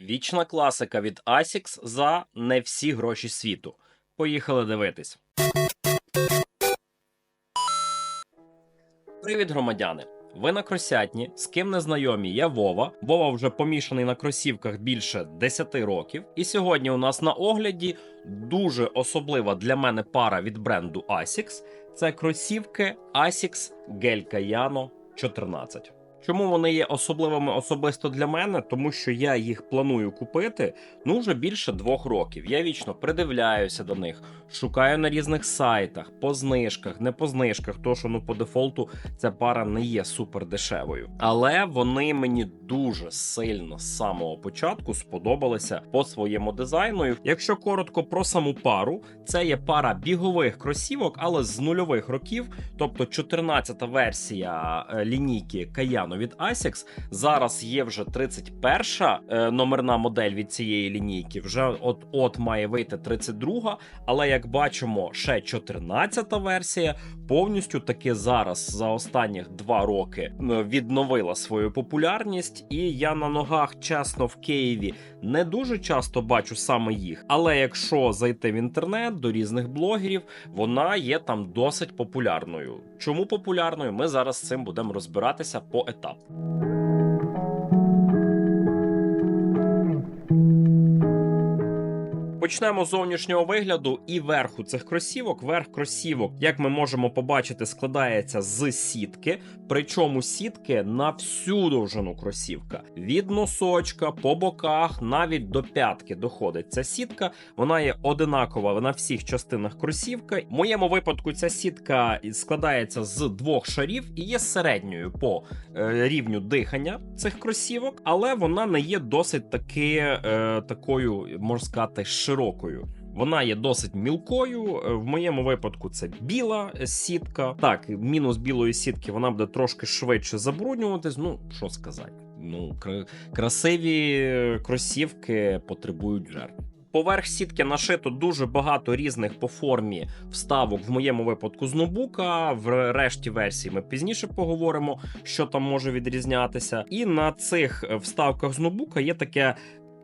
Вічна класика від Asics за не всі гроші світу. Поїхали дивитись. Привіт, громадяни! Ви на кросятні, з ким не знайомі, я Вова. Вова вже помішаний на кросівках більше 10 років. І сьогодні у нас на огляді дуже особлива для мене пара від бренду Asics. Це кросівки Asics Gel Cayano 14. Чому вони є особливими особисто для мене? Тому що я їх планую купити ну вже більше двох років. Я вічно придивляюся до них, шукаю на різних сайтах, по знижках, не по знижках, то що ну по дефолту ця пара не є супер дешевою. Але вони мені дуже сильно з самого початку сподобалися по своєму дизайну. Якщо коротко про саму пару, це є пара бігових кросівок, але з нульових років, тобто 14-та версія е, лінійки Cayano від Asics. Зараз є вже 31-ша е, номерна модель від цієї лінійки. Вже от от має вийти 32-га, але як бачимо, ще 14-та версія повністю таки зараз за останніх два роки е, відновила свою популярність. І я на ногах, чесно, в Києві не дуже часто бачу саме їх. Але якщо зайти в інтернет до різних блогерів, вона є там досить популярною. Чому популярною? Ми зараз з цим будемо розбиратися った。Почнемо з зовнішнього вигляду і верху цих кросівок. Верх кросівок, як ми можемо побачити, складається з сітки. Причому сітки на всю довжину кросівка. Від носочка по боках, навіть до п'ятки доходить ця сітка. Вона є одинакова на всіх частинах кросівка. В моєму випадку ця сітка складається з двох шарів і є середньою по е, рівню дихання цих кросівок, але вона не є досить таки е, такою, можна сказати, широкою. Вона є досить мілкою. Е, В моєму випадку це біла сітка. Так, мінус білої сітки вона буде трошки швидше забруднюватись. Ну, що сказати. Ну, кра- красиві кросівки потребують жертв. Поверх сітки нашито дуже багато різних по формі вставок. В моєму випадку з ноутбука. В решті версій ми пізніше поговоримо, що там може відрізнятися. І на цих е, вставках з ноутбука є таке.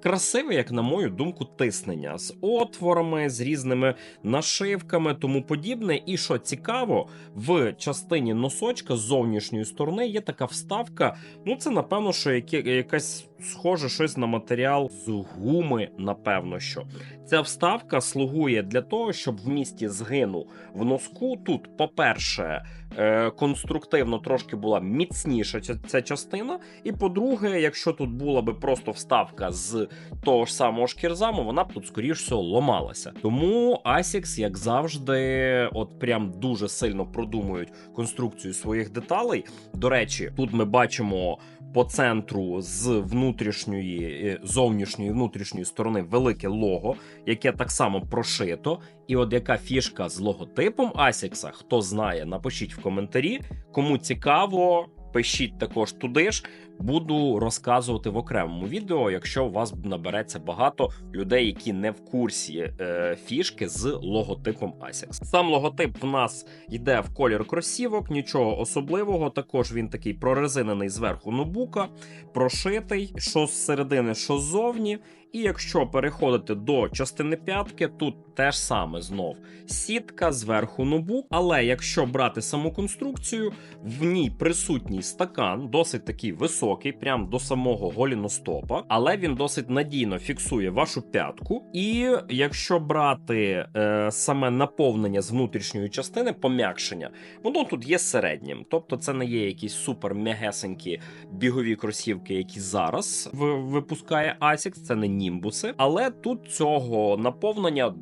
Красиве, як на мою думку, тиснення з отворами, з різними нашивками, тому подібне. І що цікаво, в частині носочка з зовнішньої сторони є така вставка. Ну, це напевно, що яке, якась схоже щось на матеріал з гуми, напевно, що ця вставка слугує для того, щоб в місті згину в носку. Тут, по-перше, е, конструктивно трошки була міцніша ця, частина. І по-друге, якщо тут була би просто вставка з того ж самого шкірзаму, вона б тут, скоріш всього, ломалася. Тому Asics, як завжди, от прям дуже сильно продумують конструкцію своїх деталей. До речі, тут ми бачимо по центру з внутрішньої, е, зовнішньої внутрішньої сторони велике лого, яке так само прошито. І от яка фішка з логотипом Асікса, хто знає, напишіть в коментарі. Кому цікаво, пишіть також туди ж. Буду розказувати в окремому відео, якщо у вас набереться багато людей, які не в курсі е, фішки з логотипом Asics. Сам логотип в нас йде в колір кросівок, нічого особливого. Також він такий прорезинений зверху ноутбука, прошитий, що з середини, що ззовні. І якщо переходити до частини п'ятки, тут теж саме знов сітка зверху ноутбук. Але якщо брати саму конструкцію, в ній присутній стакан, досить такий високий, прям до самого голіностопа, але він досить надійно фіксує вашу п'ятку. І якщо брати е, саме наповнення з внутрішньої частини, пом'якшення, воно тут є середнім. Тобто це не є якісь супер м'ягесенькі бігові кросівки, які зараз випускає Asics, це не німбуси, але тут цього наповнення.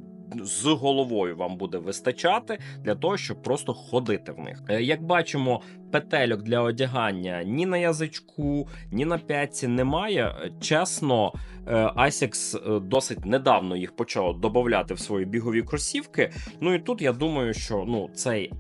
З головою вам буде вистачати для того, щоб просто ходити в них. Е, Як бачимо, петельок для одягання ні на язичку, ні на п'ятці немає. Е, Чесно, Асікс е, досить недавно їх почав додати в свої бігові кросівки. Ну і тут я думаю, що ну цей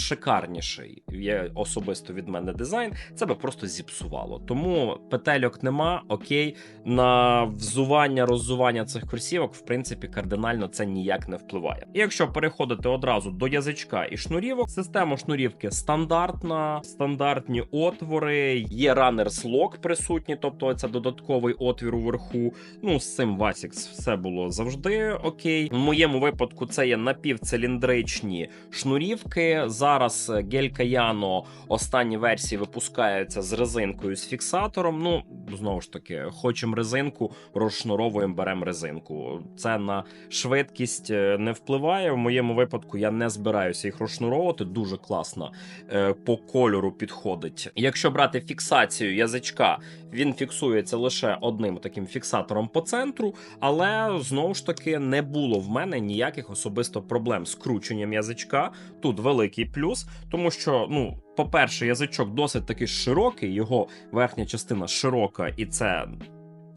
шикарніший є особисто від мене дизайн, це би просто зіпсувало. Тому петельок нема. Окей, на взування, роззування цих кросівок, в принципі, кардинально це ніяк не впливає. І якщо переходити одразу до язичка і шнурівок, система шнурівки стандартна, стандартні отвори, є ранерс лок присутній, тобто це додатковий отвір уверху. Ну, з цим Vasix все було завжди окей. В моєму випадку це є напівциліндричні шнурівки. Зараз гелька Яно останні версії випускаються з резинкою з фіксатором. Ну знову ж таки, хочемо резинку, розшнуровуємо, беремо резинку. Це на швидкість е, не впливає. В моєму випадку я не збираюся їх розшнуровувати. Дуже класно е, по кольору підходить. Якщо брати фіксацію язичка, він фіксується лише одним таким фіксатором по центру, але знову ж таки не було в мене ніяких особисто проблем з крученням язичка. Тут великий плюс, тому що, ну, по-перше, язичок досить таки широкий, його верхня частина широка, і це.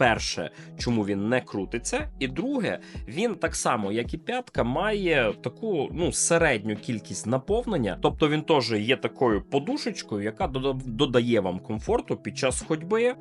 Перше, чому він не крутиться, і друге, він так само, як і п'ятка, має таку ну середню кількість наповнення, тобто він теж є такою подушечкою, яка дода- додає вам комфорту під час ходьби.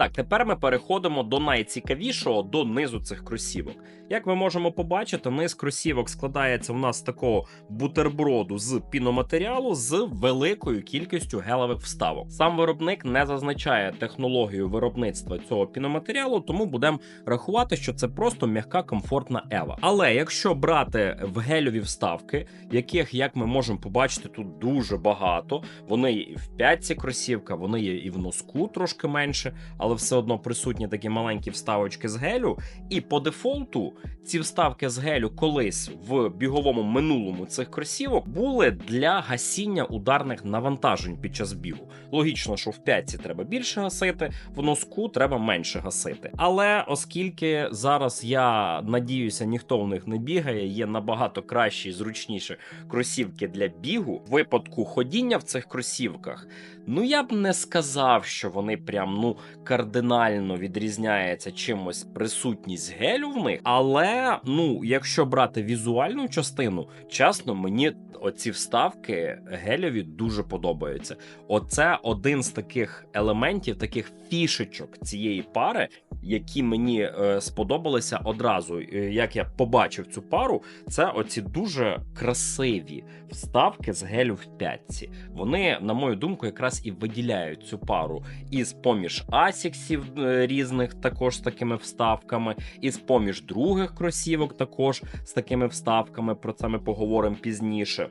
Так, тепер ми переходимо до найцікавішого, до низу цих кросівок. Як ми можемо побачити, низ кросівок складається у нас з такого бутерброду з піноматеріалу з великою кількістю гелевих вставок. Сам виробник не зазначає технологію виробництва цього піноматеріалу, тому будемо рахувати, що це просто м'яка комфортна ева. Але якщо брати в гельові вставки, яких, як ми можемо побачити, тут дуже багато, вони і в п'ятці кросівка, вони є і в носку трошки менше, але все одно присутні такі маленькі вставочки з гелю. І по дефолту ці вставки з гелю колись в біговому минулому цих кросівок були для гасіння ударних навантажень під час бігу. Логічно, що в п'ятці треба більше гасити, в носку треба менше гасити. Але оскільки зараз я надіюся, ніхто в них не бігає, є набагато кращі, і зручніші кросівки для бігу. В випадку ходіння в цих кросівках, ну я б не сказав, що вони прям ну кардинально відрізняється чимось присутність гелю в них. Але ну, якщо брати візуальну частину, чесно, мені оці вставки гельові дуже подобаються. Оце один з таких елементів, таких фішечок цієї пари, які мені е, сподобалися одразу. Е, Як я побачив цю пару, це оці дуже красиві вставки з гелю в п'ятці. Вони, на мою думку, якраз і виділяють цю пару із поміж асіксів е, різних, також з такими вставками, і з поміж других кросівок, також з такими вставками. Про це ми поговоримо пізніше.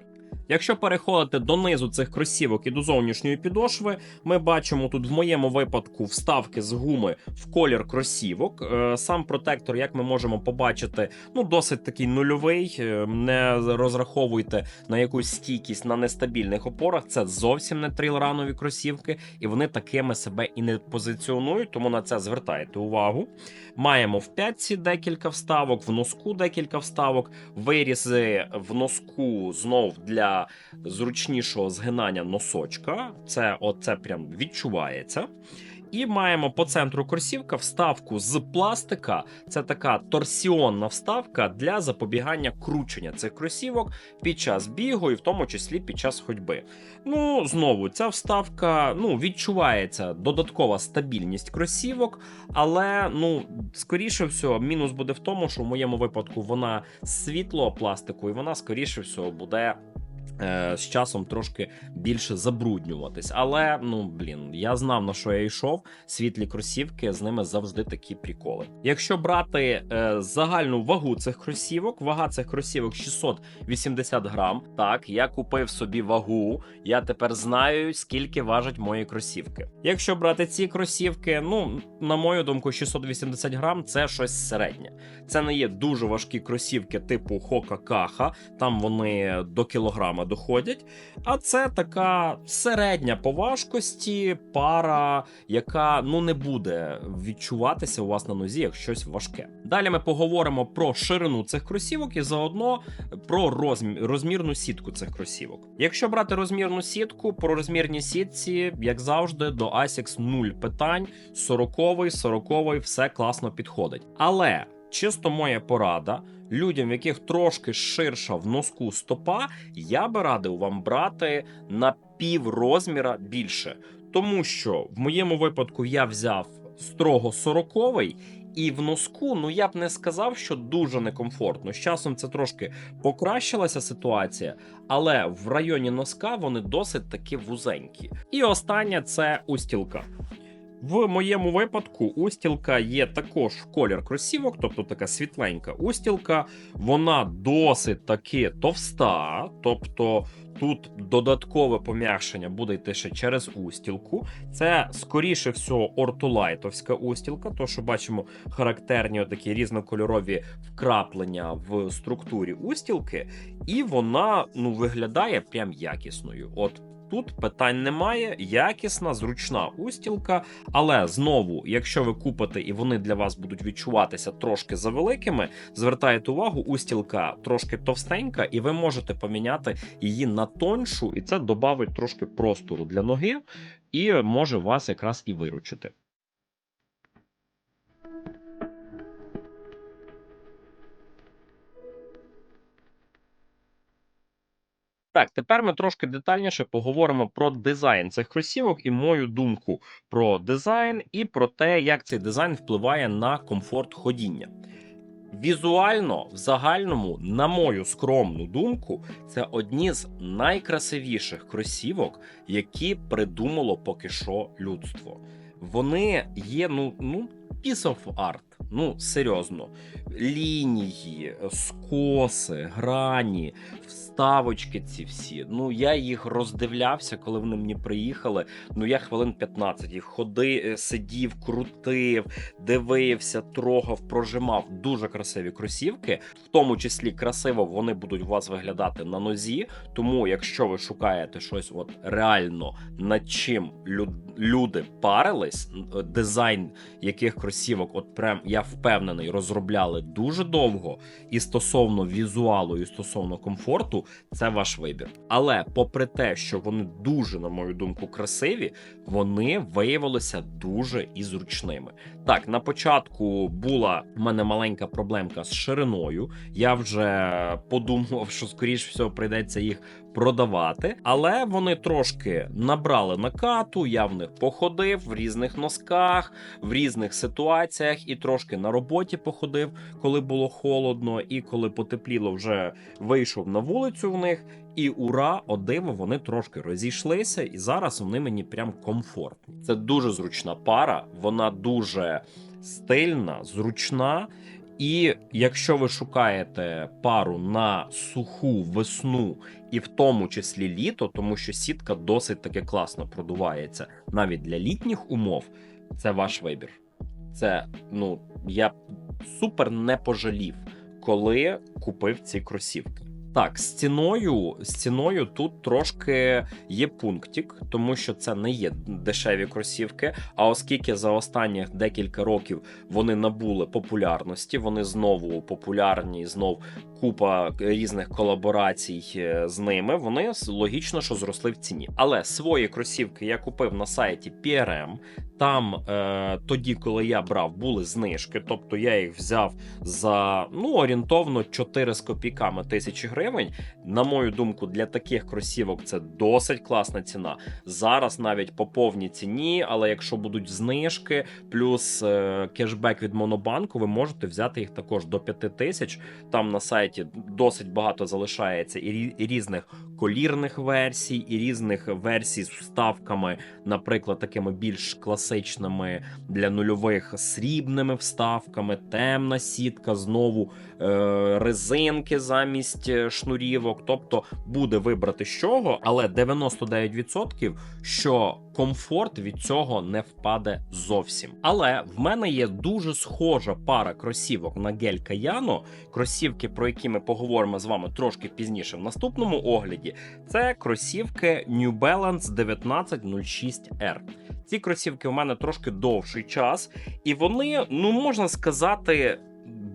Якщо переходити донизу цих кросівок і до зовнішньої підошви, ми бачимо тут в моєму випадку вставки з гуми в колір кросівок. Е, Сам протектор, як ми можемо побачити, ну досить такий нульовий. Е, Не розраховуйте на якусь стійкість на нестабільних опорах. Це зовсім не трейлранові кросівки, і вони такими себе і не позиціонують, тому на це звертайте увагу. Маємо в п'ятці декілька вставок, в носку декілька вставок, вирізи в носку знов для зручнішого згинання носочка. Це оце прям відчувається. І маємо по центру кросівка вставку з пластика. Це така торсіонна вставка для запобігання кручення цих кросівок під час бігу, і в тому числі під час ходьби. Ну, знову ця вставка ну, відчувається додаткова стабільність кросівок, але ну, скоріше всього, мінус буде в тому, що в моєму випадку вона з світлого пластику, і вона скоріше всього буде. Е, З часом трошки більше забруднюватись, але ну блін, я знав на що я йшов. Світлі кросівки з ними завжди такі приколи. Якщо брати е, загальну вагу цих кросівок, вага цих кросівок 680 грам. Так, я купив собі вагу. Я тепер знаю, скільки важать мої кросівки. Якщо брати ці кросівки, ну на мою думку, 680 грам це щось середнє. Це не є дуже важкі кросівки типу Хока Каха. Там вони до кілограма доходять. А це така середня по важкості пара, яка ну не буде відчуватися у вас на нозі як щось важке. Далі ми поговоримо про ширину цих кросівок і заодно про розмір, розмірну сітку цих кросівок. Якщо брати розмірну сітку, про розмірні сітці, як завжди, до ASICS нуль питань. 40-й, 40-й, все класно підходить. Але чисто моя порада. Людям, в яких трошки ширша в носку стопа, я би радив вам брати на пів розміра більше. Тому що в моєму випадку я взяв строго 40-й, і в носку, ну я б не сказав, що дуже некомфортно. З часом це трошки покращилася ситуація, але в районі носка вони досить таки вузенькі. І останнє це устілка. В моєму випадку устілка є також колір кросівок, тобто така світленька устілка. Вона досить таки товста, тобто тут додаткове пом'якшення буде йти ще через устілку. Це скоріше всього ортолайтовська устілка, то що бачимо характерні такі різнокольорові вкраплення в структурі устілки, і вона ну виглядає прям якісною. От Тут питань немає, якісна, зручна устілка. Але знову, якщо ви купите і вони для вас будуть відчуватися трошки завеликими, звертайте увагу, устілка трошки товстенька, і ви можете поміняти її на тоншу, і це додавить трошки простору для ноги, і може вас якраз і виручити. Так, тепер ми трошки детальніше поговоримо про дизайн цих кросівок і мою думку про дизайн і про те, як цей дизайн впливає на комфорт ходіння. Візуально, в загальному, на мою скромну думку, це одні з найкрасивіших кросівок, які придумало поки що людство. Вони є, ну, ну, piece of art. Ну, серйозно, лінії, скоси, грані, вставочки ці всі. Ну, я їх роздивлявся, коли вони мені приїхали. Ну, я хвилин 15 їх ходи, е, сидів, крутив, дивився, трогав, прожимав. Дуже красиві кросівки. В тому числі красиво вони будуть у вас виглядати на нозі. Тому, якщо ви шукаєте щось, от реально над чим люди парились, дизайн яких кросівок, от прям я впевнений, розробляли дуже довго. І стосовно візуалу, і стосовно комфорту, це ваш вибір. Але попри те, що вони дуже, на мою думку, красиві, вони виявилися дуже і зручними. Так, на початку була в мене маленька проблемка з шириною. Я вже подумав, що скоріш всього прийдеться їх продавати, але вони трошки набрали накату. Я в них походив в різних носках, в різних ситуаціях, і трошки на роботі походив, коли було холодно, і коли потепліло, вже вийшов на вулицю в них. І ура, о диво, вони трошки розійшлися, і зараз вони мені прям комфортні. Це дуже зручна пара, вона дуже стильна, зручна. І якщо ви шукаєте пару на суху весну, і в тому числі літо, тому що сітка досить таки класно продувається навіть для літніх умов, це ваш вибір. Це ну я супер не пожалів, коли купив ці кросівки. Так, з ціною, з ціною тут трошки є пунктик, тому що це не є дешеві кросівки. А оскільки за останні декілька років вони набули популярності, вони знову популярні, знов купа різних колаборацій е, з ними. Вони логічно, що зросли в ціні. Але свої кросівки я купив на сайті PRM. Там е, тоді, коли я брав, були знижки, тобто я їх взяв за ну орієнтовно 4 з копійками тисячі гривень. На мою думку, для таких кросівок це досить класна ціна. Зараз навіть по повній ціні, але якщо будуть знижки, плюс е, кешбек від Монобанку, ви можете взяти їх також до 5 тисяч. Там на сайті досить багато залишається і різних колірних версій, і різних версій з вставками, наприклад, такими більш класичними для нульових срібними вставками, темна сітка, знову резинки замість е, шнурівок, тобто буде вибрати з чого, але 99% що комфорт від цього не впаде зовсім. Але в мене є дуже схожа пара кросівок на гель Каяно, кросівки, про які ми поговоримо з вами трошки пізніше в наступному огляді. Це кросівки New Balance 1906R. Ці кросівки у мене трошки довший час, і вони, ну можна сказати,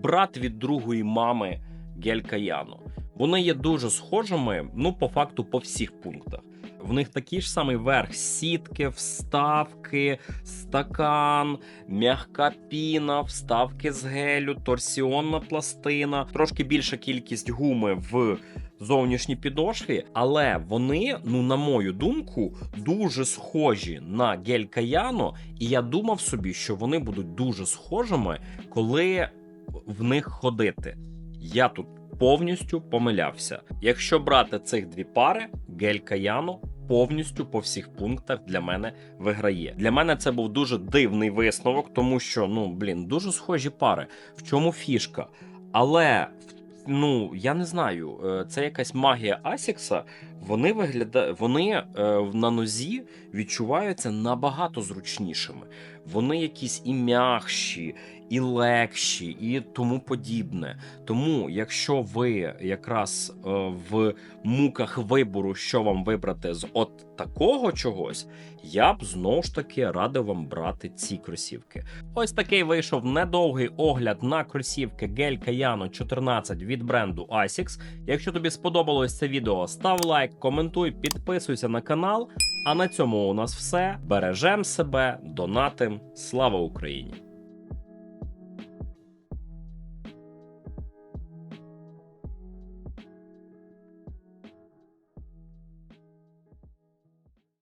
брат від другої мами Гель Каяно. Вони є дуже схожими, ну по факту, по всіх пунктах. В них такий ж самий верх: сітки, вставки, стакан, м'яка піна, вставки з гелю, торсіонна пластина, трошки більша кількість гуми в зовнішній підошві, але вони, ну на мою думку, дуже схожі на гель Каяно, і я думав собі, що вони будуть дуже схожими, коли в них ходити. Я тут повністю помилявся. Якщо брати цих дві пари, гель Каяно повністю по всіх пунктах для мене виграє. Для мене це був дуже дивний висновок, тому що ну блін, дуже схожі пари. В чому фішка? Але ну я не знаю, е, це якась магія Асікса. Вони виглядають, вони е, на нозі відчуваються набагато зручнішими. Вони якісь і м'якші, і легші, і тому подібне. Тому, якщо ви якраз е, в муках вибору, що вам вибрати з от такого чогось, я б знову ж таки радив вам брати ці кросівки. Ось такий вийшов недовгий огляд на кросівки Гель Каяно 14 від бренду Asics. Якщо тобі сподобалось це відео, став лайк, коментуй, підписуйся на канал. А на цьому у нас все. Бережем себе, донатим. Слава Україні!